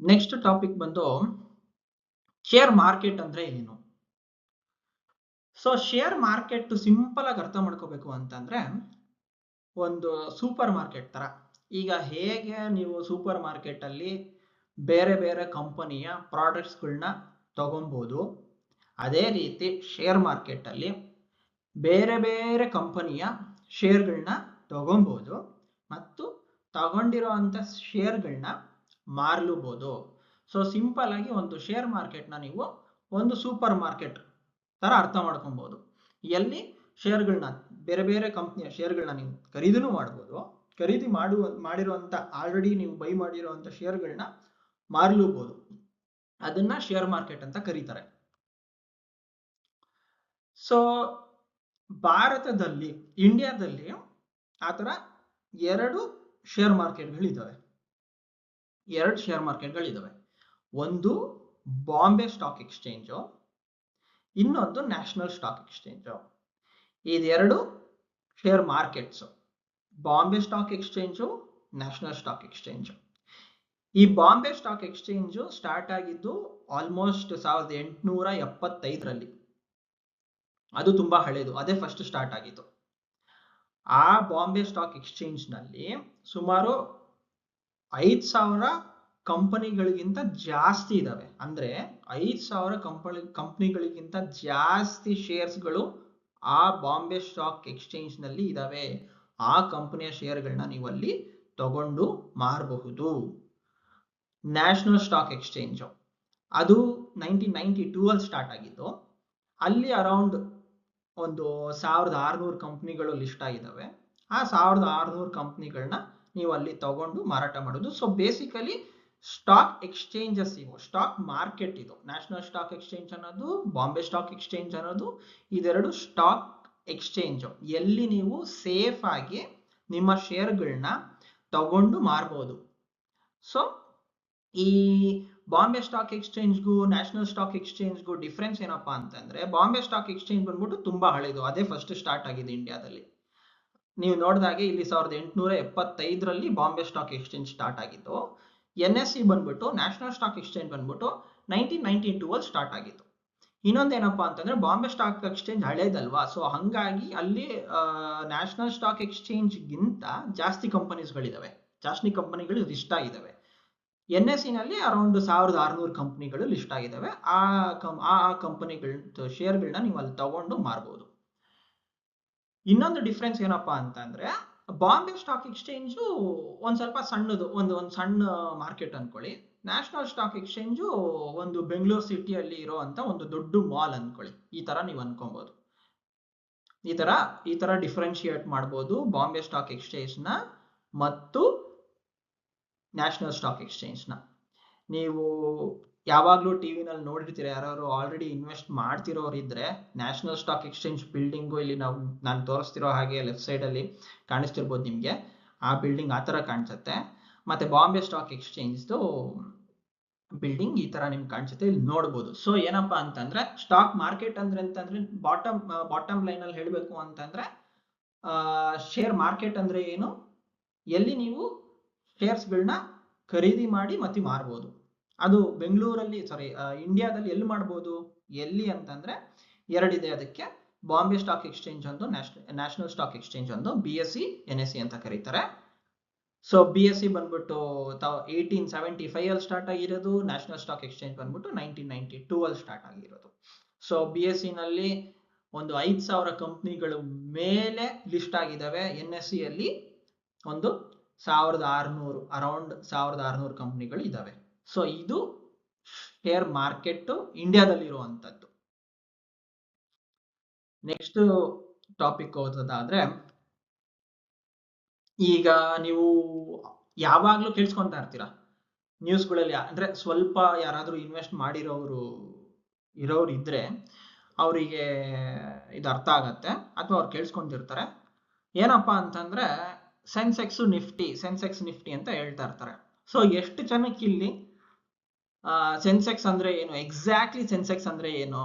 Next topic ಬಂದು share market ಅಂದ್ರೆ ಏನು? ಸೊ ಶೇರ್ ಮಾರ್ಕೆಟ್ ಸಿಂಪಲ್ ಆಗಿ ಅರ್ಥ ಮಾಡ್ಕೋಬೇಕು ಅಂತಂದ್ರೆ ಒಂದು ಸೂಪರ್ ಮಾರ್ಕೆಟ್ ತರ. ಈಗ ಹೇಗೆ ನೀವು ಸೂಪರ್ ಮಾರ್ಕೆಟ್ ಅಲ್ಲಿ ಬೇರೆ ಬೇರೆ ಕಂಪನಿಯ ಪ್ರಾಡಕ್ಟ್ಸ್ಗಳನ್ನ ತಗೊಂಬೋದು, ಅದೇ ರೀತಿ ಶೇರ್ ಮಾರ್ಕೆಟ್ ಅಲ್ಲಿ ಬೇರೆ ಬೇರೆ ಕಂಪನಿಯ ಶೇರ್ಗಳನ್ನ ತಗೊಬೋದು, ಮತ್ತು ತಗೊಂಡಿರೋ ಅಂತ ಶೇರ್ಗಳನ್ನ ಮಾರ್ಲೂಬೋದು. ಸೊ ಸಿಂಪಲ್ ಆಗಿ ಒಂದು ಶೇರ್ ಮಾರ್ಕೆಟ್ನ ನೀವು ಒಂದು ಸೂಪರ್ ಮಾರ್ಕೆಟ್ ತರ ಅರ್ಥ ಮಾಡ್ಕೊಬಹುದು ಎಲ್ಲಿ ಶೇರ್ಗಳನ್ನ ಬೇರೆ ಬೇರೆ ಕಂಪ್ನಿಯ ಶೇರ್ಗಳನ್ನ ನೀವು ಖರೀದಿನೂ ಮಾಡ್ಬೋದು. ಖರೀದಿ ಮಾಡುವ ಮಾಡಿರುವಂತ ಆಲ್ರೆಡಿ ನೀವು ಬೈ ಮಾಡಿರುವಂತ ಶೇರ್ಗಳನ್ನ ಮಾರ್ಲೂಬಹುದು ಅದನ್ನ ಶೇರ್ ಮಾರ್ಕೆಟ್ ಅಂತ ಕರೀತಾರೆ. ಸೊ ಭಾರತದಲ್ಲಿ ಇಂಡಿಯಾದಲ್ಲಿ ಆತರ ಎರಡು ಶೇರ್ ಮಾರ್ಕೆಟ್ಗಳಿದ್ದಾವೆ ಎರಡು ಶೇರ್ ಮಾರ್ಕೆಟ್ಗಳಿದ್ದಾವೆ ಒಂದು ಬಾಂಬೆ ಸ್ಟಾಕ್ ಎಕ್ಸ್ಚೇಂಜು ಇನ್ನೊಂದು ನ್ಯಾಷನಲ್ ಸ್ಟಾಕ್ ಎಕ್ಸ್ಚೇಂಜು ಇದೆರಡು share markets Bombay stock exchange national stock exchange ಈ ಬಾಂಬೆ ಸ್ಟಾಕ್ ಎಕ್ಸ್ಚೇಂಜು ಸ್ಟಾರ್ಟ್ ಆಗಿದ್ದು ಆಲ್ಮೋಸ್ಟ್ ಸಾವಿರದ ಎಂಟುನೂರ ಎಪ್ಪತ್ತೈದರಲ್ಲಿ. ಅದು ತುಂಬಾ ಹಳೇದು, ಅದೇ ಫಸ್ಟ್ ಸ್ಟಾರ್ಟ್ ಆಗಿತ್ತು ಆ ಬಾಂಬೆ ಸ್ಟಾಕ್ ಎಕ್ಸ್ಚೇಂಜ್ನಲ್ಲಿ ಸುಮಾರು ಐದ್ ಸಾವಿರ ಕಂಪನಿಗಳಿಗಿಂತ ಜಾಸ್ತಿ ಇದಾವೆ. ಅಂದ್ರೆ ಐದ್ ಸಾವಿರ ಕಂಪನಿ, ಕಂಪನಿಗಳಿಗಿಂತ ಜಾಸ್ತಿ ಶೇರ್ಸ್ಗಳು ಆ ಬಾಂಬೆ ಸ್ಟಾಕ್ ಎಕ್ಸ್ಚೇಂಜ್ನಲ್ಲಿ ಇದಾವೆ. ಆ ಕಂಪನಿಯ ಶೇರ್ಗಳನ್ನ ನೀವು ಅಲ್ಲಿ ತಗೊಂಡು ಮಾರಬಹುದು. National stock exchange. ಅದು ನೈನ್ಟೀನ್ ನೈನ್ಟಿ ಟೂ ಅಲ್ಲಿ ಸ್ಟಾರ್ಟ್ ಆಗಿದ್ದು, ಅಲ್ಲಿ ಅರೌಂಡ್ ಒಂದು ಸಾವಿರದ ಆರುನೂರು ಕಂಪ್ನಿಗಳು ಲಿಸ್ಟ್ ಆಗಿದ್ದಾವೆ ಆ ಸಾವಿರದ ಆರುನೂರು ಕಂಪ್ನಿಗಳನ್ನ ನೀವು ಅಲ್ಲಿ ತಗೊಂಡು ಮಾರಾಟ ಮಾಡೋದು. ಸೊ ಬೇಸಿಕಲಿ ಸ್ಟಾಕ್ ಎಕ್ಸ್ಚೇಂಜಸ್ ಇವು. ಸ್ಟಾಕ್ ಮಾರ್ಕೆಟ್ ಇದು. ನ್ಯಾಷನಲ್ ಸ್ಟಾಕ್ ಎಕ್ಸ್ಚೇಂಜ್ ಅನ್ನೋದು ಬಾಂಬೆ ಸ್ಟಾಕ್ ಎಕ್ಸ್ಚೇಂಜ್ ಅನ್ನೋದು, ಇದೆರಡು ಸ್ಟಾಕ್ ಎಕ್ಸ್ಚೇಂಜ್ ಎಲ್ಲಿ ನೀವು ಸೇಫ್ ಆಗಿ ನಿಮ್ಮ ಶೇರ್ಗಳನ್ನ ತಗೊಂಡು ಮಾರ್ಬೋದು. ಸೊ ಈ ಬಾಂಬೆ ಸ್ಟಾಕ್ ಎಕ್ಸ್ಚೇಂಜ್ಗೂ ನ್ಯಾಷನಲ್ ಸ್ಟಾಕ್ ಎಕ್ಸ್ಚೇಂಜ್ಗೂ ಡಿಫ್ರೆನ್ಸ್ ಏನಪ್ಪಾ ಅಂತಂದ್ರೆ ಬಾಂಬೆ ಸ್ಟಾಕ್ ಎಕ್ಸ್ಚೇಂಜ್ ಬಂದ್ಬಿಟ್ಟು ತುಂಬಾ ಹಳೆಯದು ಅದೇ ಫಸ್ಟ್ ಸ್ಟಾರ್ಟ್ ಆಗಿದೆ ಇಂಡಿಯಾದಲ್ಲಿ ನೀವು ನೋಡಿದಾಗೆ ಇಲ್ಲಿ ಸಾವಿರದ ಎಂಟುನೂರ ಎಪ್ಪತ್ತೈದರಲ್ಲಿ ಬಾಂಬೆ ಸ್ಟಾಕ್ ಎಕ್ಸ್ಚೇಂಜ್ ಸ್ಟಾರ್ಟ್ ಆಗಿತ್ತು. ಎನ್ ಎಸ್ ಸಿ ಬಂದ್ಬಿಟ್ಟು ನ್ಯಾಷನಲ್ ಸ್ಟಾಕ್ ಎಕ್ಸ್ಚೇಂಜ್ ಬಂದ್ಬಿಟ್ಟು ನೈನ್ಟೀನ್ ನೈನ್ಟಿ ಟೂ ಅಲ್ಲಿ ಸ್ಟಾರ್ಟ್ ಆಗಿತ್ತು. ಇನ್ನೊಂದೇನಪ್ಪ ಅಂತಂದ್ರೆ, ಬಾಂಬೆ ಸ್ಟಾಕ್ ಎಕ್ಸ್ಚೇಂಜ್ ಹಳೇದಲ್ವಾ? ಸೊ ಹಂಗಾಗಿ ಅಲ್ಲಿ ನ್ಯಾಷನಲ್ ಸ್ಟಾಕ್ ಎಕ್ಸ್ಚೇಂಜ್ಗಿಂತ ಜಾಸ್ತಿ ಕಂಪನೀಸ್ಗಳಿದಾವೆ ಜಾಸ್ತಿ ಕಂಪನಿಗಳು ಲಿಸ್ಟ್ ಆಗಿದ್ದಾವೆ ಎನ್ ಎಸ್ನಲ್ಲಿ ಅರೌಂಡ್ ಸಾವಿರದ ಆರುನೂರು ಕಂಪ್ನಿಗಳು ಲಿಸ್ಟ್ ಆಗಿದ್ದಾವೆ ಆ ಕಂ ಆ ಕಂಪನಿಗಳ ಶೇರ್ಗಳನ್ನ ನೀವು ಅಲ್ಲಿ ತಗೊಂಡು ಮಾರ್ಬೋದು. ಇನ್ನೊಂದು ಡಿಫ್ರೆನ್ಸ್ ಏನಪ್ಪಾ ಅಂತಂದ್ರೆ ಬಾಂಬೆ ಸ್ಟಾಕ್ ಎಕ್ಸ್ಚೇಂಜು ಒಂದ್ ಸ್ವಲ್ಪ ಸಣ್ಣದು, ಒಂದು ಒಂದು ಸಣ್ಣ ಮಾರ್ಕೆಟ್ ಅನ್ಕೊಳ್ಳಿ. ನ್ಯಾಷನಲ್ ಸ್ಟಾಕ್ ಎಕ್ಸ್ಚೇಂಜು ಒಂದು ಬೆಂಗಳೂರು ಸಿಟಿಯಲ್ಲಿ ಇರೋ ಒಂದು ದೊಡ್ಡ ಮಾಲ್ ಅನ್ಕೊಳ್ಳಿ. ಈ ತರ ನೀವು ಅನ್ಕೊಬಹುದು ಈ ತರ ಈ ತರ ಡಿಫ್ರೆನ್ಶಿಯೇಟ್ ಮಾಡ್ಬೋದು ಬಾಂಬೆ ಸ್ಟಾಕ್ ಎಕ್ಸ್ಚೇಂಜ್ನ ಮತ್ತು ನ್ಯಾಷನಲ್ ಸ್ಟಾಕ್ ಎಕ್ಸ್ಚೇಂಜ್ನ. ನೀವು ಯಾವಾಗ್ಲೂ ಟಿವಿನಲ್ಲಿ ನೋಡಿರ್ತೀರ ಯಾರು ಆಲ್ರೆಡಿ ಇನ್ವೆಸ್ಟ್ ಮಾಡ್ತಿರೋರು ಇದ್ರೆ ನ್ಯಾಷನಲ್ ಸ್ಟಾಕ್ ಎಕ್ಸ್ಚೇಂಜ್ ಬಿಲ್ಡಿಂಗು ಇಲ್ಲಿ ನಾವು, ನಾನು ತೋರಿಸ್ತಿರೋ ಹಾಗೆ ಲೆಫ್ಟ್ ಸೈಡ್ ಅಲ್ಲಿ ಕಾಣಿಸ್ತಿರ್ಬೋದು ನಿಮ್ಗೆ. ಆ ಬಿಲ್ಡಿಂಗ್ ಆ ತರ ಕಾಣಿಸುತ್ತೆ. ಮತ್ತೆ ಬಾಂಬೆ ಸ್ಟಾಕ್ ಎಕ್ಸ್ಚೇಂಜ್ದು ಬಿಲ್ಡಿಂಗ್ ಈ ತರ ನಿಮ್ಗೆ ಕಾಣಿಸುತ್ತೆ, ಇಲ್ಲಿ ನೋಡ್ಬೋದು. ಸೊ ಏನಪ್ಪಾ ಅಂತಂದ್ರೆ ಸ್ಟಾಕ್ ಮಾರ್ಕೆಟ್ ಅಂದ್ರೆ ಅಂತಂದ್ರೆ ಬಾಟಮ್ ಬಾಟಮ್ ಲೈನ್ ಅಲ್ಲಿ ಹೇಳಬೇಕು ಅಂತಂದ್ರೆ ಶೇರ್ ಮಾರ್ಕೆಟ್ ಅಂದ್ರೆ ಏನು? ಎಲ್ಲಿ ನೀವು ಶೇರ್ಸ್ಗಳನ್ನ ಖರೀದಿ ಮಾಡಿ ಮತ್ತೆ ಮಾರ್ಬೋದು. ಅದು ಬೆಂಗಳೂರಲ್ಲಿ ಸಾರಿ ಇಂಡಿಯಾದಲ್ಲಿ ಎಲ್ಲಿ ಮಾಡ್ಬೋದು? ಎಲ್ಲಿ ಅಂತಂದ್ರೆ ಎರಡಿದೆ ಅದಕ್ಕೆ. ಬಾಂಬೆ ಸ್ಟಾಕ್ ಎಕ್ಸ್ಚೇಂಜ್ ಒಂದು ನ್ಯಾಷನಲ್ ಸ್ಟಾಕ್ ಎಕ್ಸ್ಚೇಂಜ್ ಒಂದು B S C N S C ಅಂತ ಕರೀತಾರೆ. ಸೊ ಬಿ ಎಸ್ ಸಿ ಬಂದ್ಬಿಟ್ಟು ಏಯ್ಟೀನ್ ಸೆವೆಂಟಿ ಫೈವ್ ಅಲ್ಲಿ ಸ್ಟಾರ್ಟ್ ಆಗಿರೋದು ನ್ಯಾಷನಲ್ ಸ್ಟಾಕ್ ಎಕ್ಸ್ಚೇಂಜ್ ಬಂದ್ಬಿಟ್ಟು ನೈನ್ಟೀನ್ ನೈನ್ಟಿ ಟೂ ಅಲ್ಲಿ ಸ್ಟಾರ್ಟ್ ಆಗಿರೋದು. ಸೊ ಬಿ ಎಸ್ ಸಿ ನಲ್ಲಿ ಒಂದು ಐದು ಸಾವಿರ ಕಂಪ್ನಿಗಳು ಮೇಲೆ ಲಿಸ್ಟ್ ಆಗಿದ್ದಾವೆ. ಎನ್ ಎಸ್ ಸಿಯಲ್ಲಿ ಒಂದು ಸಾವಿರದ ಆರುನೂರು ಅರೌಂಡ್ ಸಾವಿರದ ಆರುನೂರು ಕಂಪ್ನಿಗಳು ಇದಾವೆ ಸೊ ಇದು ಶೇರ್ ಮಾರ್ಕೆಟ್ ಇಂಡಿಯಾದಲ್ಲಿ ಇರುವಂತದ್ದು ನೆಕ್ಸ್ಟ್ ಟಾಪಿಕ್ ಓದೋದಾದ್ರೆ ಈಗ ನೀವು ಯಾವಾಗ್ಲೂ ಕೇಳಿಸ್ಕೊಂತಾ ಇರ್ತೀರಾ? ನ್ಯೂಸ್ಗಳಲ್ಲಿ ಅಂದ್ರೆ ಸ್ವಲ್ಪ ಯಾರಾದ್ರೂ ಇನ್ವೆಸ್ಟ್ ಮಾಡಿರೋರು ಇರೋರು ಇದ್ರೆ ಅವರಿಗೆ ಇದು ಅರ್ಥ ಆಗತ್ತೆ, ಅಥವಾ ಅವ್ರು ಕೇಳಿಸ್ಕೊಂತಿರ್ತಾರೆ. ಏನಪ್ಪಾ ಅಂತಂದ್ರೆ ಸೆನ್ಸೆಕ್ಸ್ ನಿಫ್ಟಿ ಸೆನ್ಸೆಕ್ಸ್ ನಿಫ್ಟಿ ಅಂತ ಹೇಳ್ತಾ ಇರ್ತಾರೆ. ಸೊ ಎಷ್ಟು ಜನಕ್ಕೆ ಇಲ್ಲಿ ಸೆನ್ಸೆಕ್ಸ್ ಅಂದ್ರೆ ಏನು? ಎಕ್ಸಾಕ್ಟ್ಲಿ ಸೆನ್ಸೆಕ್ಸ್ ಅಂದ್ರೆ ಏನು?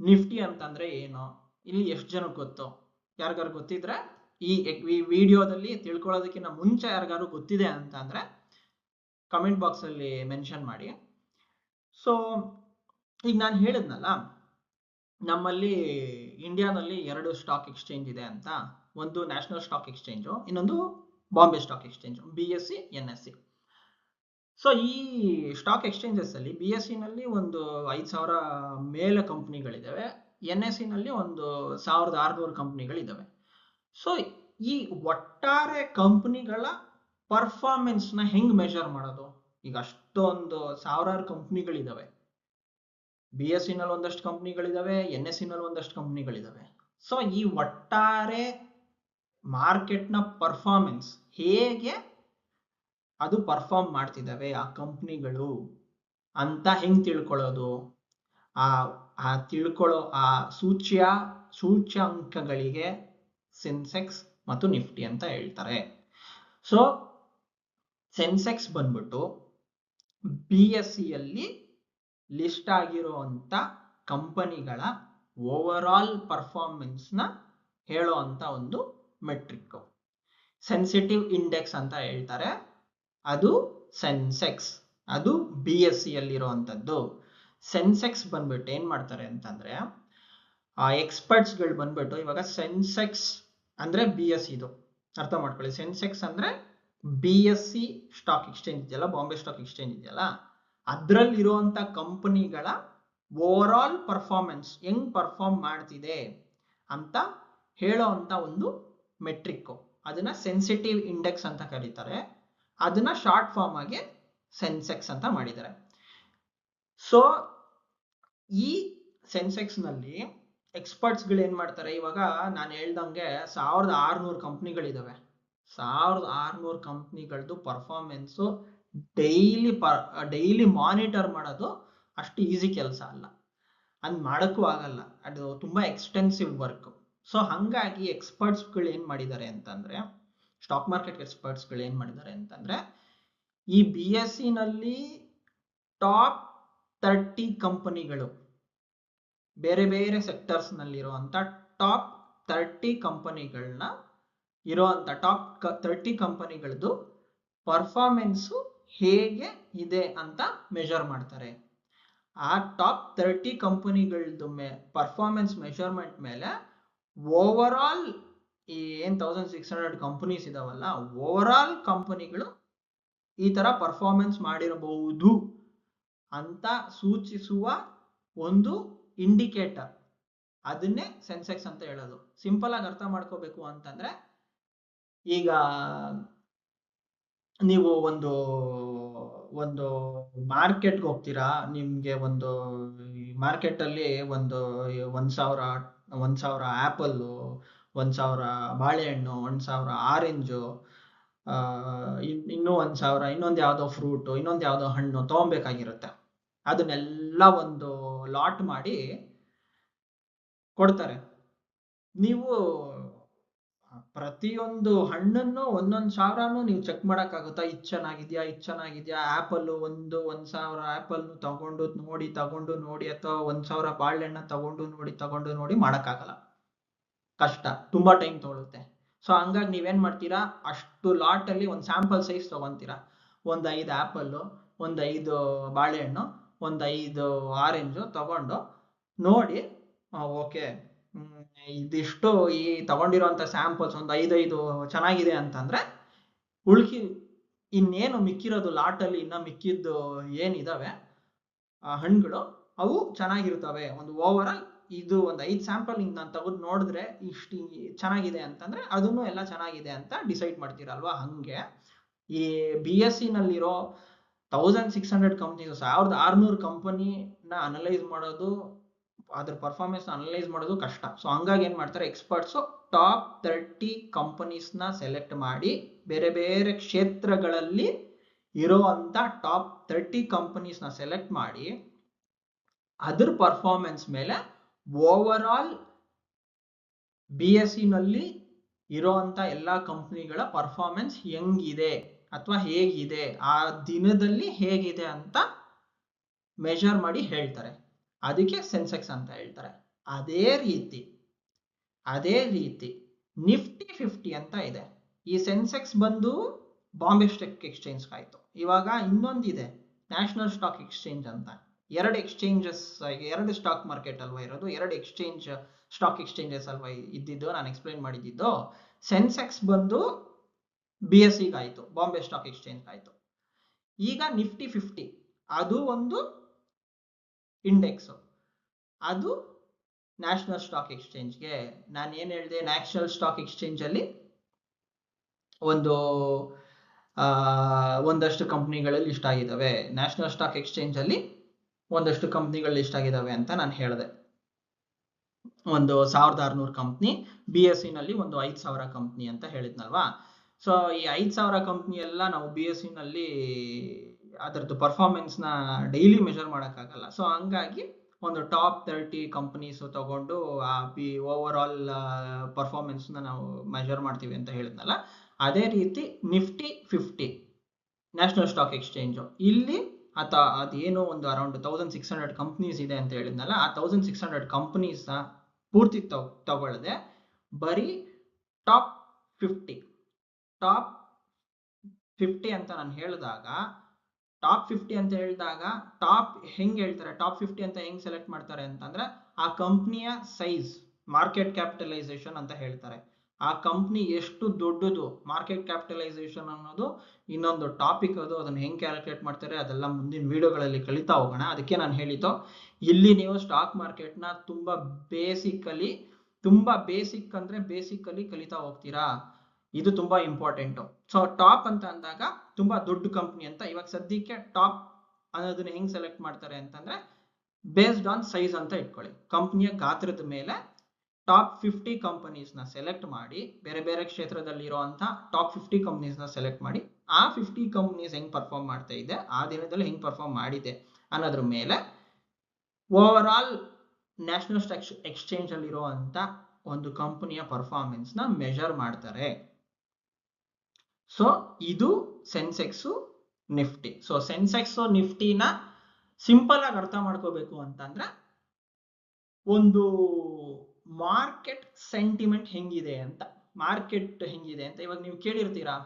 ನಿಫ್ಟಿ ಅಂತಂದ್ರೆ ಏನು? ಇಲ್ಲಿ ಎಷ್ಟು ಜನಕ್ಕೆ ಗೊತ್ತು? ಯಾರಿಗಾರು ಗೊತ್ತಿದ್ರೆ ಈ ವಿಡಿಯೋದಲ್ಲಿ ತಿಳ್ಕೊಳ್ಳೋದಕ್ಕಿಂತ ಮುಂಚೆ ಯಾರಿಗಾರು ಗೊತ್ತಿದೆ ಅಂತ ಅಂದ್ರೆ ಕಮೆಂಟ್ ಬಾಕ್ಸಲ್ಲಿ ಮೆನ್ಷನ್ ಮಾಡಿ. ಸೊ ಈಗ ನಾನು ಹೇಳಿದ್ನಲ್ಲ, ನಮ್ಮಲ್ಲಿ ಇಂಡಿಯಾದಲ್ಲಿ ಎರಡು ಸ್ಟಾಕ್ ಎಕ್ಸ್ಚೇಂಜ್ ಇದೆ ಅಂತ. ಒಂದು ನ್ಯಾಷನಲ್ ಸ್ಟಾಕ್ ಎಕ್ಸ್ಚೇಂಜು ಇನ್ನೊಂದು Bombay stock exchange B S C N S C so ಈ ಸ್ಟಾಕ್ ಎಕ್ಸ್ಚೇಂಜಸ್ ಅಲ್ಲಿ ಬಿ ಎಸ್ ಸಿನಲ್ಲಿ ಒಂದು ಐದು ಸಾವಿರ ಮೇಲೆ ಕಂಪ್ನಿಗಳಿದ್ದಾವೆ. ಎನ್ ಎಸ್ ಸಿನಲ್ಲಿ ಒಂದು ಸಾವಿರದ ಆರುನೂರು ಕಂಪ್ನಿಗಳಿದ್ದಾವೆ. ಸೊ ಈ ಒಟ್ಟಾರೆ ಕಂಪ್ನಿಗಳ ಪರ್ಫಾರ್ಮೆನ್ಸ್ನ ಹೆಂಗ್ ಮೆಷರ್ ಮಾಡೋದು? ಈಗ ಅಷ್ಟೊಂದು ಸಾವಿರಾರು ಕಂಪ್ನಿಗಳಿದ್ದಾವೆ. ಬಿ ಎಸ್ ಸಿನಲ್ಲಿ ಒಂದಷ್ಟು ಕಂಪ್ನಿಗಳಿದ್ದಾವೆ ಎನ್ ಎಸ್ ಸಿನಲ್ಲಿ ಒಂದಷ್ಟು ಕಂಪ್ನಿಗಳಿದ್ದಾವೆ. ಸೊ ಈ ಒಟ್ಟಾರೆ ಮಾರ್ಕೆಟ್ನ ಪರ್ಫಾರ್ಮೆನ್ಸ್ ಹೇಗೆ ಅದು ಪರ್ಫಾರ್ಮ್ ಮಾಡ್ತಿದ್ದಾವೆ ಆ ಕಂಪ್ನಿಗಳು ಅಂತ ಹೆಂಗ್ ತಿಳ್ಕೊಳ್ಳೋದು? ಆ ಆ ತಿಳ್ಕೊಳ್ಳೋ, ಆ ಸೂಚ್ಯ, ಸೂಚ್ಯಾಂಕಗಳಿಗೆ ಸೆನ್ಸೆಕ್ಸ್ ಮತ್ತು ನಿಫ್ಟಿ ಅಂತ ಹೇಳ್ತಾರೆ. ಸೊ ಸೆನ್ಸೆಕ್ಸ್ ಬಂದ್ಬಿಟ್ಟು ಬಿ ಎಸ್ ಸಿಯಲ್ಲಿ ಲಿಸ್ಟ್ ಆಗಿರುವಂತ ಕಂಪನಿಗಳ ಓವರ್ ಆಲ್ ಪರ್ಫಾರ್ಮೆನ್ಸ್ನ ಹೇಳೋ ಅಂತ ಒಂದು ಮೆಟ್ರಿಕ್ ಸೆನ್ಸಿಟಿವ್ ಇಂಡೆಕ್ಸ್ ಅಂತ ಹೇಳ್ತಾರೆ. ಅದು ಸೆನ್ಸೆಕ್ಸ್, ಅದು ಬಿ ಎಸ್ ಸಿ ಸೆನ್ಸೆಕ್ಸ್ ಬಂದ್ಬಿಟ್ಟು ಏನು ಮಾಡ್ತಾರೆ ಅಂತಂದ್ರೆ ಎಕ್ಸ್ಪರ್ಟ್ಸ್ಗಳು ಬಂದ್ಬಿಟ್ಟು ಇವಾಗ ಸೆನ್ಸೆಕ್ಸ್ ಅಂದ್ರೆ ಬಿ ಎಸ್ ಇದು. ಅರ್ಥ ಮಾಡ್ಕೊಳ್ಳಿ, ಸೆನ್ಸೆಕ್ಸ್ ಅಂದ್ರೆ B S C stock exchange ಇದೆಯಲ್ಲ ಬಾಂಬೆ ಸ್ಟಾಕ್ ಎಕ್ಸ್ಚೇಂಜ್ ಇದೆಯಲ್ಲ, ಅದರಲ್ಲಿರುವಂಥ ಕಂಪನಿಗಳ ಓವರ್ ಆಲ್ ಪರ್ಫಾರ್ಮೆನ್ಸ್ ಹೆಂಗ್ ಪರ್ಫಾರ್ಮ್ ಮಾಡ್ತಿದೆ ಅಂತ ಹೇಳೋ ಅಂತ ಒಂದು ಮೆಟ್ರಿಕ್ ಅದನ್ನ ಸೆನ್ಸಿಟಿವ್ ಇಂಡೆಕ್ಸ್ ಅಂತ ಕರೀತಾರೆ. ಅದನ್ನ ಶಾರ್ಟ್ ಫಾರ್ಮ್ ಆಗಿ ಸೆನ್ಸೆಕ್ಸ್ ಅಂತ ಮಾಡಿದ್ದಾರೆ. ಸೊ ಈ ಸೆನ್ಸೆಕ್ಸ್ನಲ್ಲಿ ಎಕ್ಸ್ಪರ್ಟ್ಸ್ಗಳು ಏನ್ ಮಾಡ್ತಾರೆ? ಇವಾಗ ನಾನು ಹೇಳ್ದಂಗೆ ಸಾವಿರದ ಆರ್ನೂರು ಕಂಪ್ನಿಗಳಿದಾವೆ. ಸಾವಿರದ ಆರ್ನೂರು ಕಂಪ್ನಿಗಳದ್ದು ಪರ್ಫಾರ್ಮೆನ್ಸು ಡೈಲಿ ಡೈಲಿ ಮಾನಿಟರ್ ಮಾಡೋದು ಅಷ್ಟು ಈಸಿ ಕೆಲಸ ಅಲ್ಲ. ಅದ್ ಮಾಡಕ್ಕೂ ಆಗಲ್ಲ. ಅದು ತುಂಬಾ ಎಕ್ಸ್ಟೆನ್ಸಿವ್ ವರ್ಕ್ ಸೊ ಹಂಗಾಗಿ ಎಕ್ಸ್ಪರ್ಟ್ಸ್ಗಳು ಏನ್ ಮಾಡಿದ್ದಾರೆ ಅಂತಂದ್ರೆ ಸ್ಟಾಕ್ ಮಾರ್ಕೆಟ್ ಎಕ್ಸ್ಪರ್ಟ್ಸ್ಗಳು ಏನು ಮಾಡಿದ್ದಾರೆ ಅಂತಂದ್ರೆ, ಈ ಬಿ ಎಸ್ ಸಿನಲ್ಲಿ ಟಾಪ್ ತರ್ಟಿ ಕಂಪನಿಗಳು ಬೇರೆ ಬೇರೆ ಸೆಕ್ಟರ್ಸ್ ನಲ್ಲಿರುವಂತ ಟಾಪ್ ತರ್ಟಿ ಕಂಪನಿಗಳನ್ನ ಇರುವಂತ ಟಾಪ್ ತರ್ಟಿ ಕಂಪನಿಗಳದ್ದು ಪರ್ಫಾರ್ಮೆನ್ಸು ಹೇಗೆ ಇದೆ ಅಂತ ಮೆಷರ್ ಮಾಡ್ತಾರೆ. ಆ ಟಾಪ್ ತರ್ಟಿ ಕಂಪನಿಗಳದ್ದು ಮೇ ಪರ್ಫಾರ್ಮೆನ್ಸ್ ಮೆಷರ್ಮೆಂಟ್ ಮೇಲೆ ಓವರ್ ಆಲ್ ಏನ್ ತೌಸಂಡ್ ಸಿಕ್ಸ್ ಹಂಡ್ರೆಡ್ ಕಂಪನೀಸ್ ಇದಾವಲ್ಲ ಓವರ್ ಆಲ್ ಕಂಪನಿಗಳು ಈ ತರ ಪರ್ಫಾರ್ಮೆನ್ಸ್ ಮಾಡಿರಬಹುದು ಅಂತ ಸೂಚಿಸುವ ಒಂದು ಇಂಡಿಕೇಟರ್ ಅದನ್ನೇ ಸೆನ್ಸೆಕ್ಸ್ ಅಂತ ಹೇಳೋದು. ಸಿಂಪಲ್ ಆಗಿ ಅರ್ಥ ಮಾಡ್ಕೋಬೇಕು ಅಂತಂದ್ರೆ, ಈಗ ನೀವು ಒಂದು ಒಂದು ಮಾರ್ಕೆಟ್ಗೆ ಹೋಗ್ತೀರಾ, ನಿಮ್ಗೆ ಒಂದು ಮಾರ್ಕೆಟ್ ಅಲ್ಲಿ ಒಂದು ಒಂದ್ ಸಾವಿರ ಒಂದ್ ಸಾವಿರ ಆಪಲ್ಲು ಒಂದ್ ಸಾವಿರ ಬಾಳೆಹಣ್ಣು ಒಂದು ಸಾವಿರ ಆರೆಂಜು ಇನ್ನೂ ಒಂದು ಸಾವಿರ ಇನ್ನೊಂದು ಯಾವುದೋ ಫ್ರೂಟು ಇನ್ನೊಂದು ಯಾವುದೋ ಹಣ್ಣು ತಗೊಬೇಕಾಗಿರುತ್ತೆ. ಅದನ್ನೆಲ್ಲ ಒಂದು ಲಾಟ್ ಮಾಡಿ ಕೊಡ್ತಾರೆ. ನೀವು ಪ್ರತಿಯೊಂದು ಹಣ್ಣನ್ನು ಒಂದೊಂದು ಸಾವಿರನು ನೀವು ಚೆಕ್ ಮಾಡೋಕ್ಕಾಗುತ್ತಾ? ಇದು ಚೆನ್ನಾಗಿದೆಯಾ? ಇದು ಚೆನ್ನಾಗಿದೆಯಾ? ಆ್ಯಪಲ್ಲು ಒಂದು ಒಂದು ಸಾವಿರ ಆ್ಯಪಲ್ ತಗೊಂಡು ನೋಡಿ ತಗೊಂಡು ನೋಡಿ, ಅಥವಾ ಒಂದು ಸಾವಿರ ಬಾಳೆಹಣ್ಣ ತಗೊಂಡು ನೋಡಿ ತಗೊಂಡು ನೋಡಿ ಮಾಡಕ್ಕಾಗಲ್ಲ. ಕಷ್ಟ, ತುಂಬಾ ಟೈಮ್ ತಗೊಳುತ್ತೆ. ಸೊ ಹಂಗಾಗಿ ನೀವೇನ್ ಮಾಡ್ತೀರಾ? ಅಷ್ಟು ಲಾಟ್ ಅಲ್ಲಿ ಒಂದು ಸ್ಯಾಂಪಲ್ ಸೈಜ್ ತಗೊಂತೀರಾ. ಒಂದು ಐದು ಆಪಲ್ ಒಂದು ಐದು ಬಾಳೆಹಣ್ಣು, ಒಂದು ಐದು ಆರೆಂಜು ತಗೊಂಡು ನೋಡಿ ಓಕೆ ಇದಿಷ್ಟು ಈ ತಗೊಂಡಿರೋಂಥ ಸ್ಯಾಂಪಲ್ಸ್ ಒಂದು ಐದೈದು ಚೆನ್ನಾಗಿದೆ ಅಂತಂದ್ರೆ, ಉಳ್ಕಿ, ಇನ್ನೇನು ಮಿಕ್ಕಿರೋದು ಲಾಟಲ್ಲಿ ಇನ್ನ ಮಿಕ್ಕಿದ್ದು ಏನಿದಾವೆ ಹಣ್ಣುಗಳು, ಅವು ಚೆನ್ನಾಗಿರ್ತವೆ. ಒಂದು ಓವರ್ ಆಲ್ ಇದು ಒಂದು ಐದು ಸ್ಯಾಂಪಲ್ ಹಿಂಗೆ ನಾನು ತೆಗೆದು ನೋಡಿದ್ರೆ ಇಷ್ಟು ಚೆನ್ನಾಗಿದೆ ಅಂತಂದ್ರೆ ಅದನ್ನು ಎಲ್ಲ ಚೆನ್ನಾಗಿದೆ ಅಂತ ಡಿಸೈಡ್ ಮಾಡ್ತೀರಲ್ವಾ ಹಾಗೆ. ಈ ಬಿ ಎಸ್ ಸಿನಲ್ಲಿರೋ ತೌಸಂಡ್ ಸಿಕ್ಸ್ ಹಂಡ್ರೆಡ್ ಕಂಪ್ನೀಸ್ ಸಾವಿರದ ಆರ್ನೂರು ಕಂಪನಿನ ಅನಲೈಸ್ ಮಾಡೋದು, ಅದ್ರ ಪರ್ಫಾರ್ಮೆನ್ಸ್ ಅನಲೈಸ್ ಮಾಡೋದು ಕಷ್ಟ. ಸೊ ಹಂಗಾಗಿ ಏನು ಮಾಡ್ತಾರೆ ಎಕ್ಸ್ಪರ್ಟ್ಸು ಟಾಪ್ ತರ್ಟಿ ಕಂಪನೀಸ್ನ ಸೆಲೆಕ್ಟ್ ಮಾಡಿ ಬೇರೆ ಬೇರೆ ಕ್ಷೇತ್ರಗಳಲ್ಲಿ ಇರೋ ಅಂತ ಟಾಪ್ ತರ್ಟಿ ಕಂಪನೀಸ್ನ ಸೆಲೆಕ್ಟ್ ಮಾಡಿ ಅದ್ರ ಪರ್ಫಾರ್ಮೆನ್ಸ್ ಮೇಲೆ ಓವರ್ ಆಲ್ ಬಿ ಎಸ್ ಸಿನಲ್ಲಿ ನಲ್ಲಿ ಎಲ್ಲ ಎಲ್ಲಾ ಕಂಪ್ನಿಗಳ ಪರ್ಫಾರ್ಮೆನ್ಸ್ ಹೆಂಗಿದೆ ಅಥವಾ ಹೇಗಿದೆ? ಆ ದಿನದಲ್ಲಿ ಹೇಗಿದೆ ಅಂತ ಮೆಜರ್ ಮಾಡಿ ಹೇಳ್ತಾರೆ. ಅದಕ್ಕೆ ಸೆನ್ಸೆಕ್ಸ್ ಅಂತ ಹೇಳ್ತಾರೆ. ಅದೇ ರೀತಿ ಅದೇ ರೀತಿ ನಿಫ್ಟಿ ಫಿಫ್ಟಿ ಅಂತ ಇದೆ. ಈ ಸೆನ್ಸೆಕ್ಸ್ ಬಂದು ಬಾಂಬೆ ಸ್ಟಾಕ್ ಎಕ್ಸ್ಚೇಂಜ್ ಆಯ್ತು. ಇವಾಗ ಇನ್ನೊಂದಿದೆ ನ್ಯಾಷನಲ್ ಸ್ಟಾಕ್ ಎಕ್ಸ್ಚೇಂಜ್ ಅಂತ. ಎರಡು ಎಕ್ಸ್ಚೇಂಜಸ್ ಎರಡು ಸ್ಟಾಕ್ ಮಾರ್ಕೆಟ್ ಅಲ್ವಾ ಇರೋದು? ಎರಡು ಎಕ್ಸ್ಚೇಂಜ್ ಸ್ಟಾಕ್ ಎಕ್ಸ್ಚೇಂಜಸ್ ಅಲ್ವಾ ಇದ್ದಿದ್ದು, ನಾನು ಎಕ್ಸ್ಪ್ಲೈನ್ ಮಾಡಿದ್ದು. ಸೆನ್ಸೆಕ್ಸ್ ಬಂದು ಬಿ ಎಸ್ ಸಿಗೆ ಆಯಿತು ಬಾಂಬೆ ಸ್ಟಾಕ್ ಎಕ್ಸ್ಚೇಂಜ್ ಆಯಿತು. ಈಗ ನಿಫ್ಟಿ ಫಿಫ್ಟಿ ಅದು ಒಂದು ಇಂಡೆಕ್ಸು ಅದು ನ್ಯಾಷನಲ್ ಸ್ಟಾಕ್ ಎಕ್ಸ್ಚೇಂಜ್ಗೆ ನಾನು ಏನು ಹೇಳಿದೆ? ನ್ಯಾಷನಲ್ ಸ್ಟಾಕ್ ಎಕ್ಸ್ಚೇಂಜಲ್ಲಿ ಒಂದು ಒಂದಷ್ಟು ಕಂಪ್ನಿಗಳಲ್ಲಿ ಇಷ್ಟ ಆಗಿದ್ದಾವೆ. ನ್ಯಾಷನಲ್ ಸ್ಟಾಕ್ ಎಕ್ಸ್ಚೇಂಜಲ್ಲಿ ಒಂದಷ್ಟು ಕಂಪ್ನಿಗಳು ಲಿಸ್ಟ್ ಆಗಿದ್ದಾವೆ ಅಂತ ನಾನು ಹೇಳಿದೆ. ಒಂದು ಸಾವಿರದ ಆರುನೂರು ಕಂಪ್ನಿ ಬಿ ಎಸ್ ಸಿನಲ್ಲಿ ಒಂದು ಐದು ಸಾವಿರ ಕಂಪ್ನಿ ಅಂತ ಹೇಳಿದ್ನಲ್ವಾ? ಸೊ ಈ ಐದು ಸಾವಿರ ಕಂಪ್ನಿ ಎಲ್ಲ ನಾವು ಬಿ ಎಸ್ ಸಿನಲ್ಲಿ ಅದರದ್ದು ಪರ್ಫಾರ್ಮೆನ್ಸ್ನ ಡೈಲಿ ಮೆಷರ್ ಮಾಡೋಕ್ಕಾಗಲ್ಲ. ಸೊ ಹಂಗಾಗಿ ಒಂದು ಟಾಪ್ ತರ್ಟಿ ಕಂಪ್ನೀಸ್ ತಗೊಂಡು ಆ ಬಿ ಓವರ್ ಆಲ್ ಪರ್ಫಾರ್ಮೆನ್ಸ್ನ ನಾವು ಮೆಷರ್ ಮಾಡ್ತೀವಿ ಅಂತ ಹೇಳಿದ್ನಲ್ಲ. ಅದೇ ರೀತಿ Nifty fifty national stock exchange ಇಲ್ಲಿ ಆತ ಅದೇನೋ ಒಂದು around thousand six hundred companies ಇದೆ ಅಂತ ಹೇಳಿದ್ನಲ್ಲ, ಆ ತೌಸಂಡ್ ಸಿಕ್ಸ್ ಹಂಡ್ರೆಡ್ ಕಂಪ್ನೀಸ್ನ ಪೂರ್ತಿ ತಗೊ ತಗೊಳ್ಳದೆ ಬರೀ ಟಾಪ್ ಫಿಫ್ಟಿ ಟಾಪ್ ಫಿಫ್ಟಿ ಅಂತ ನಾನು ಹೇಳಿದಾಗ ಟಾಪ್ ಫಿಫ್ಟಿ ಅಂತ ಹೇಳಿದಾಗ ಟಾಪ್ ಹೆಂಗೆ ಹೇಳ್ತಾರೆ ಟಾಪ್ ಫಿಫ್ಟಿ ಅಂತ ಹೆಂಗೆ ಸೆಲೆಕ್ಟ್ ಮಾಡ್ತಾರೆ ಅಂತಂದ್ರೆ ಆ ಕಂಪ್ನಿಯ ಸೈಜ್ ಮಾರ್ಕೆಟ್ ಕ್ಯಾಪಿಟಲೈಸೇಷನ್ ಅಂತ ಹೇಳ್ತಾರೆ. ಆ ಕಂಪ್ನಿ ಎಷ್ಟು ದೊಡ್ಡದು ಮಾರ್ಕೆಟ್ ಕ್ಯಾಪಿಟಲೈಸೇಷನ್ ಅನ್ನೋದು, ಇನ್ನೊಂದು ಟಾಪಿಕ್ ಅದು, ಅದನ್ನ ಹೆಂಗ್ ಕ್ಯಾಲ್ಕುಲೇಟ್ ಮಾಡ್ತಾರೆ, ಅದೆಲ್ಲ ಮುಂದಿನ ವಿಡಿಯೋಗಳಲ್ಲಿ ಕಲಿತಾ ಹೋಗೋಣ. ಅದಕ್ಕೆ ನಾನು ಹೇಳಿದ್ದು, ಇಲ್ಲಿ ನೀವು ಸ್ಟಾಕ್ ಮಾರ್ಕೆಟ್ನ ತುಂಬಾ ಬೇಸಿಕಲಿ ತುಂಬಾ ಬೇಸಿಕ್ ಅಂದ್ರೆ ಬೇಸಿಕಲಿ ಕಲಿತಾ ಹೋಗ್ತೀರಾ? ಇದು ತುಂಬಾ ಇಂಪಾರ್ಟೆಂಟು ಸೊ ಟಾಪ್ ಅಂತ ಅಂದಾಗ ತುಂಬಾ ದೊಡ್ಡ ಕಂಪ್ನಿ ಅಂತ, ಇವಾಗ ಸದ್ಯಕ್ಕೆ ಟಾಪ್ ಅನ್ನೋದನ್ನ ಹೆಂಗ್ ಸೆಲೆಕ್ಟ್ ಮಾಡ್ತಾರೆ ಅಂತಂದ್ರೆ ಬೇಸ್ಡ್ ಆನ್ ಸೈಜ್ ಅಂತ ಇಟ್ಕೊಳ್ಳಿ. ಕಂಪ್ನಿಯ ಗಾತ್ರದ ಮೇಲೆ ಟಾಪ್ ಫಿಫ್ಟಿ ಕಂಪನೀಸ್ನ ಸೆಲೆಕ್ಟ್ ಮಾಡಿ, ಬೇರೆ ಬೇರೆ ಕ್ಷೇತ್ರದಲ್ಲಿ ಇರುವಂತ ಟಾಪ್ ಫಿಫ್ಟಿ ಕಂಪ್ನೀಸ್ನ ಸೆಲೆಕ್ಟ್ ಮಾಡಿ, ಆ ಫಿಫ್ಟಿ ಕಂಪ್ನೀಸ್ ಹೆಂಗೆ ಪರ್ಫಾರ್ಮ್ ಮಾಡ್ತಾ ಇದೆ, ಆ ದಿನದಲ್ಲಿ ಹೆಂಗೆ ಪರ್ಫಾರ್ಮ್ ಮಾಡಿದೆ ಅನ್ನೋದ್ರ ಮೇಲೆ over all national stock exchange ಅಲ್ಲಿ ಇರುವಂತ ಒಂದು ಕಂಪನಿಯ ಪರ್ಫಾರ್ಮೆನ್ಸ್ನ ಮೆಷರ್ ಮಾಡ್ತಾರೆ. ಸೊ ಇದು ಸೆನ್ಸೆಕ್ಸು ನಿಫ್ಟಿ ಸೊ ಸೆನ್ಸೆಕ್ಸ್ ನಿಫ್ಟಿನ ಸಿಂಪಲ್ ಆಗಿ ಅರ್ಥ ಮಾಡ್ಕೋಬೇಕು ಅಂತಂದ್ರೆ ಒಂದು ಮಾರ್ಕೆಟ್ ಸೆಂಟಿಮೆಂಟ್ ಹೆಂಗಿದೆ ಅಂತ, ಮಾರ್ಕೆಟ್ ಹೆಂಗಿದೆ ಅಂತ ಇವಾಗ ನೀವು ಕೇಳಿರ್ತೀರಾ?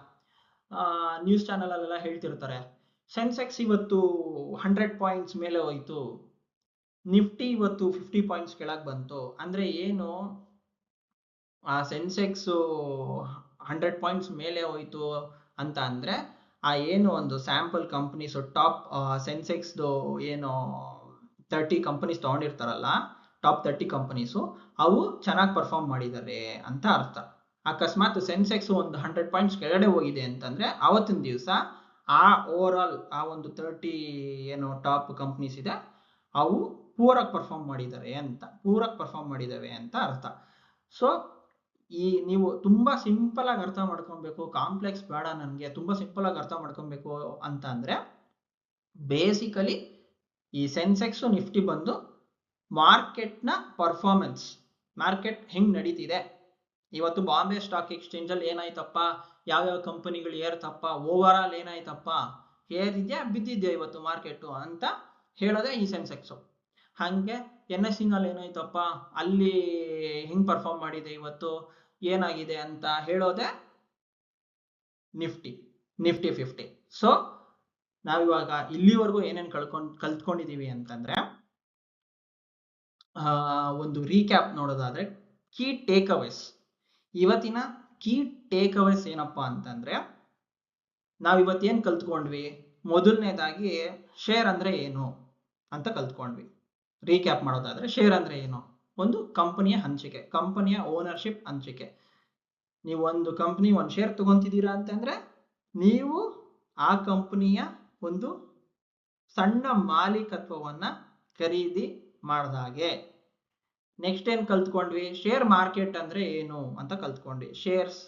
ನ್ಯೂಸ್ ಚಾನಲ್ ಅಲ್ಲೆಲ್ಲ ಹೇಳ್ತಿರ್ತಾರೆ, ಸೆನ್ಸೆಕ್ಸ್ ಇವತ್ತು ಹಂಡ್ರೆಡ್ ಪಾಯಿಂಟ್ಸ್ ಮೇಲೆ ಹೋಯ್ತು, ನಿಫ್ಟಿ ಇವತ್ತು ಫಿಫ್ಟಿ ಪಾಯಿಂಟ್ಸ್ ಕೆಳಗೆ ಬಂತು, ಅಂದ್ರೆ ಏನು? ಆ ಸೆನ್ಸೆಕ್ಸ್ ಹಂಡ್ರೆಡ್ ಪಾಯಿಂಟ್ಸ್ ಮೇಲೆ ಹೋಯ್ತು ಅಂತ ಅಂದ್ರೆ, ಆ ಏನು ಒಂದು ಸ್ಯಾಂಪಲ್ ಕಂಪನೀಸ್ ಟಾಪ್ ಸೆನ್ಸೆಕ್ಸ್ದು ಏನು ತರ್ಟಿ ಕಂಪನೀಸ್ ತಗೊಂಡಿರ್ತಾರಲ್ಲ ಟಾಪ್ ತರ್ಟಿ ಕಂಪನೀಸು ಅವು ಚೆನ್ನಾಗಿ ಪರ್ಫಾರ್ಮ್ ಮಾಡಿದ್ದಾರೆ ಅಂತ ಅರ್ಥ. ಅಕಸ್ಮಾತ್ ಸೆನ್ಸೆಕ್ಸ್ ಒಂದು ಹಂಡ್ರೆಡ್ ಪಾಯಿಂಟ್ಸ್ ಕೆಳಗಡೆ ಹೋಗಿದೆ ಅಂತಂದ್ರೆ ಆವತ್ತಿನ ದಿವಸ ಆ ಓವರ್ ಆಲ್ ಆ ಒಂದು ತರ್ಟಿ ಏನು ಟಾಪ್ ಕಂಪ್ನೀಸ್ ಇದೆ, ಅವು ಪೂರಕ್ ಪರ್ಫಾರ್ಮ್ ಮಾಡಿದ್ದಾರೆ ಅಂತ, ಪೂರಕ್ ಪರ್ಫಾರ್ಮ್ ಮಾಡಿದ್ದಾವೆ ಅಂತ ಅರ್ಥ. ಸೊ ಈ ನೀವು ತುಂಬಾ ಸಿಂಪಲ್ ಆಗಿ ಅರ್ಥ ಮಾಡ್ಕೊಬೇಕು ಕಾಂಪ್ಲೆಕ್ಸ್ ಬೇಡ ನನಗೆ, ತುಂಬಾ ಸಿಂಪಲ್ ಆಗಿ ಅರ್ಥ ಮಾಡ್ಕೊಬೇಕು ಅಂತ ಅಂದ್ರೆ ಬೇಸಿಕಲಿ ಈ ಸೆನ್ಸೆಕ್ಸ್ ನಿಫ್ಟಿ ಬಂದು ಮಾರ್ಕೆಟ್ನ ಪರ್ಫಾರ್ಮೆನ್ಸ್ ಮಾರ್ಕೆಟ್ ಹೆಂಗ್ ನಡೀತಿದೆ? ಇವತ್ತು ಬಾಂಬೆ ಸ್ಟಾಕ್ ಎಕ್ಸ್ಚೇಂಜ್ ಅಲ್ಲಿ ಏನಾಯ್ತಪ್ಪ? ಯಾವ್ಯಾವ ಕಂಪನಿಗಳು ಏರ್ತಪ್ಪ? ಓವರ್ ಆಲ್ ಏನಾಯ್ತಪ್ಪ? ಏರಿದ್ಯಾ ಬಿದ್ದಿದ್ಯಾ ಇವತ್ತು ಮಾರ್ಕೆಟ್ ಅಂತ ಹೇಳೋದೇ ಈ ಸೆನ್ಸೆಕ್ಸ್. ಹಂಗೆ ಎನ್ ಎಸ್ ಸಿನಲ್ಲಿ ಏನಾಯ್ತಪ್ಪ? ಅಲ್ಲಿ ಹೆಂಗ್ ಪರ್ಫಾರ್ಮ್ ಮಾಡಿದೆ ಇವತ್ತು? ಏನಾಗಿದೆ ಅಂತ ಹೇಳೋದೆ ನಿಫ್ಟಿ ನಿಫ್ಟಿ ಫಿಫ್ಟಿ. ಸೊ, ನಾವಿವಾಗ ಇಲ್ಲಿವರೆಗೂ ಏನೇನು ಕಳ್ಕೊಂಡ್, ಕಲ್ತ್ಕೊಂಡಿದೀವಿ ಅಂತಂದ್ರೆ ಒಂದು ರೀಕ್ಯಾಪ್ ನೋಡೋದಾದ್ರೆ ಕೀ ಟೇಕ್ ಅವೇಸ್ ಇವತ್ತಿನ ಕೀ ಟೇಕ್ ಅವೇಸ್ ಏನಪ್ಪಾ ಅಂತಂದ್ರೆ ನಾವ್ ಇವತ್ತೇನ್ ಕಲ್ತ್ಕೊಂಡ್ವಿ? ಮೊದಲನೇದಾಗಿ ಶೇರ್ ಅಂದ್ರೆ ಏನು ಅಂತ ಕಲ್ತ್ಕೊಂಡ್ವಿ. ರೀಕ್ಯಾಪ್ ಮಾಡೋದಾದ್ರೆ ಶೇರ್ ಅಂದ್ರೆ ಏನು? ಒಂದು ಕಂಪನಿಯ ಹಂಚಿಕೆ ಕಂಪನಿಯ ಓನರ್ಶಿಪ್ ಹಂಚಿಕೆ. ನೀವು ಒಂದು ಕಂಪನಿ ಒಂದು ಶೇರ್ ತಗೊಂತಿದ್ದೀರಾ ಅಂತಂದ್ರೆ, ನೀವು ಆ ಕಂಪನಿಯ ಒಂದು ಸಣ್ಣ ಮಾಲೀಕತ್ವವನ್ನ ಖರೀದಿ ಮಾಡ್ದಾಗೆ ನೆಕ್ಸ್ಟ್ ಏನು ಕಲ್ತ್ಕೊಂಡ್ವಿ? ಶೇರ್ ಮಾರ್ಕೆಟ್ ಅಂದರೆ ಏನು ಅಂತ ಕಲ್ತ್ಕೊಂಡ್ವಿ. ಶೇರ್ಸ್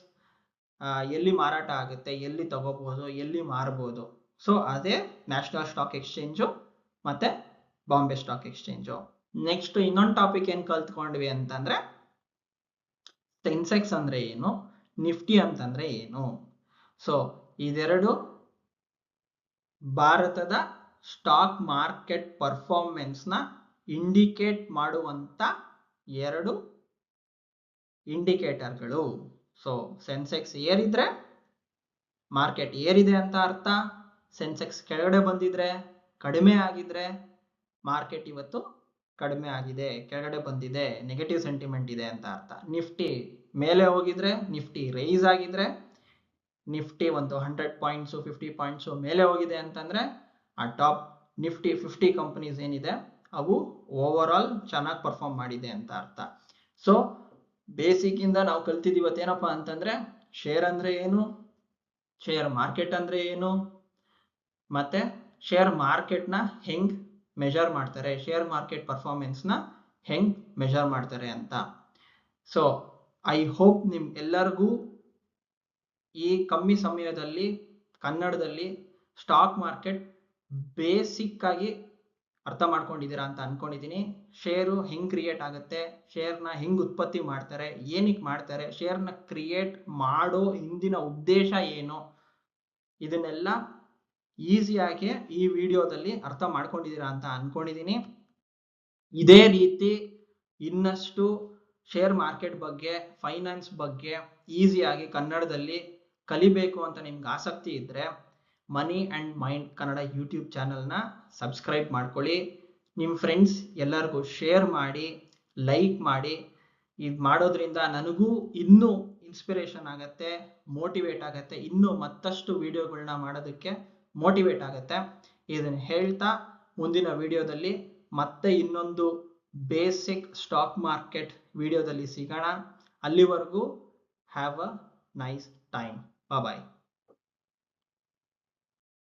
ಎಲ್ಲಿ ಮಾರಾಟ ಆಗುತ್ತೆ, ಎಲ್ಲಿ ತಗೋಬಹುದು, ಎಲ್ಲಿ ಮಾರ್ಬೋದು. ಸೊ ಅದೇ ನ್ಯಾಷನಲ್ ಸ್ಟಾಕ್ ಎಕ್ಸ್ಚೇಂಜು ಮತ್ತು ಬಾಂಬೆ ಸ್ಟಾಕ್ ಎಕ್ಸ್ಚೇಂಜು ನೆಕ್ಸ್ಟ್ ಇನ್ನೊಂದು ಟಾಪಿಕ್ ಏನು ಕಲ್ತ್ಕೊಂಡ್ವಿ ಅಂತಂದರೆ ಸೆನ್ಸೆಕ್ಸ್ ಅಂದರೆ ಏನು? ನಿಫ್ಟಿ ಅಂತಂದರೆ ಏನು? ಸೊ ಇದೆರಡು ಭಾರತದ ಸ್ಟಾಕ್ ಮಾರ್ಕೆಟ್ ಪರ್ಫಾರ್ಮೆನ್ಸ್ನ ಇಂಡಿಕೇಟ್ ಮಾಡುವಂತ ಎರಡು ಇಂಡಿಕೇಟರ್ಗಳು ಸೊ ಸೆನ್ಸೆಕ್ಸ್ ಏರಿದ್ರೆ ಮಾರ್ಕೆಟ್ ಏರಿದೆ ಅಂತ ಅರ್ಥ. ಸೆನ್ಸೆಕ್ಸ್ ಕೆಳಗಡೆ ಬಂದಿದ್ರೆ ಕಡಿಮೆ ಆಗಿದ್ರೆ ಮಾರ್ಕೆಟ್ ಇವತ್ತು ಕಡಿಮೆ ಆಗಿದೆ, ಕೆಳಗಡೆ ಬಂದಿದೆ ನೆಗೆಟಿವ್ ಸೆಂಟಿಮೆಂಟ್ ಇದೆ ಅಂತ ಅರ್ಥ. ನಿಫ್ಟಿ ಮೇಲೆ ಹೋಗಿದ್ರೆ ನಿಫ್ಟಿ ರೈಸ್ ಆಗಿದ್ರೆ ನಿಫ್ಟಿ ಒಂದು ಹಂಡ್ರೆಡ್ ಪಾಯಿಂಟ್ಸು ಫಿಫ್ಟಿ ಪಾಯಿಂಟ್ಸು ಮೇಲೆ ಹೋಗಿದೆ ಅಂತಂದ್ರೆ, ಆ ಟಾಪ್ ನಿಫ್ಟಿ ಫಿಫ್ಟಿ ಕಂಪನೀಸ್ ಏನಿದೆ ಅವು ಓವರ್ ಆಲ್ ಚೆನ್ನಾಗಿ ಪರ್ಫಾರ್ಮ್ ಮಾಡಿದೆ ಅಂತ ಅರ್ಥ. ಸೊ ಬೇಸಿಕ್ ಇಂದ ನಾವು ಕಲ್ತಿದ್ದೀವಿ ಇವತ್ತೇನಪ್ಪ ಅಂತಂದ್ರೆ ಶೇರ್ ಅಂದ್ರೆ ಏನು? ಶೇರ್ ಮಾರ್ಕೆಟ್ ಅಂದ್ರೆ ಏನು? ಮತ್ತೆ ಶೇರ್ ಮಾರ್ಕೆಟ್ನ ಹೆಂಗ್ ಮೆಜರ್ ಮಾಡ್ತಾರೆ? ಶೇರ್ ಮಾರ್ಕೆಟ್ ಪರ್ಫಾರ್ಮೆನ್ಸ್ನ ಹೆಂಗ್ ಮೆಜರ್ ಮಾಡ್ತಾರೆ ಅಂತ. ಸೊ ಐ ಹೋಪ್ ನಿಮ್ ಎಲ್ಲರಿಗೂ ಈ ಕಮ್ಮಿ ಸಮಯದಲ್ಲಿ ಕನ್ನಡದಲ್ಲಿ ಸ್ಟಾಕ್ ಮಾರ್ಕೆಟ್ ಬೇಸಿಕ್ ಆಗಿ ಅರ್ಥ ಮಾಡ್ಕೊಂಡಿದ್ದೀರಾ ಅಂತ ಅನ್ಕೊಂಡಿದ್ದೀನಿ. ಶೇರು ಹೆಂಗ್ ಕ್ರಿಯೇಟ್ ಆಗುತ್ತೆ? ಶೇರ್ನ ಹೆಂಗ್ ಉತ್ಪತ್ತಿ ಮಾಡ್ತಾರೆ? ಏನಕ್ಕೆ ಮಾಡ್ತಾರೆ? ಶೇರ್ನ ಕ್ರಿಯೇಟ್ ಮಾಡೋ ಹಿಂದಿನ ಉದ್ದೇಶ ಏನು? ಇದನ್ನೆಲ್ಲ ಈಸಿಯಾಗಿ ಈ ವಿಡಿಯೋದಲ್ಲಿ ಅರ್ಥ ಮಾಡ್ಕೊಂಡಿದ್ದೀರಾ ಅಂತ ಅನ್ಕೊಂಡಿದ್ದೀನಿ. ಇದೇ ರೀತಿ ಇನ್ನಷ್ಟು ಶೇರ್ ಮಾರ್ಕೆಟ್ ಬಗ್ಗೆ ಫೈನಾನ್ಸ್ ಬಗ್ಗೆ ಈಸಿಯಾಗಿ ಕನ್ನಡದಲ್ಲಿ ಕಲಿಬೇಕು ಅಂತ ನಿಮ್ಗೆ ಆಸಕ್ತಿ ಇದ್ದರೆ money and mind Kannada YouTube ಚಾನಲ್ನ ಸಬ್ಸ್ಕ್ರೈಬ್ ಮಾಡ್ಕೊಳ್ಳಿ. ನಿಮ್ಮ ಫ್ರೆಂಡ್ಸ್ ಎಲ್ಲರಿಗೂ ಶೇರ್ ಮಾಡಿ, ಲೈಕ್ ಮಾಡಿ. ಇದು ಮಾಡೋದ್ರಿಂದ ನನಗೂ ಇನ್ನೂ ಇನ್ಸ್ಪಿರೇಷನ್ ಆಗತ್ತೆ, ಮೋಟಿವೇಟ್ ಆಗತ್ತೆ, ಇನ್ನೂ ಮತ್ತಷ್ಟು ವಿಡಿಯೋಗಳನ್ನ ಮಾಡೋದಕ್ಕೆ ಮೋಟಿವೇಟ್ ಆಗತ್ತೆ. ಇದನ್ನು ಹೇಳ್ತಾ ಮುಂದಿನ ವಿಡಿಯೋದಲ್ಲಿ ಮತ್ತೆ ಇನ್ನೊಂದು ಬೇಸಿಕ್ ಸ್ಟಾಕ್ ಮಾರ್ಕೆಟ್ ವಿಡಿಯೋದಲ್ಲಿ ಸಿಗೋಣ. ಅಲ್ಲಿವರೆಗೂ have a nice time. Bye.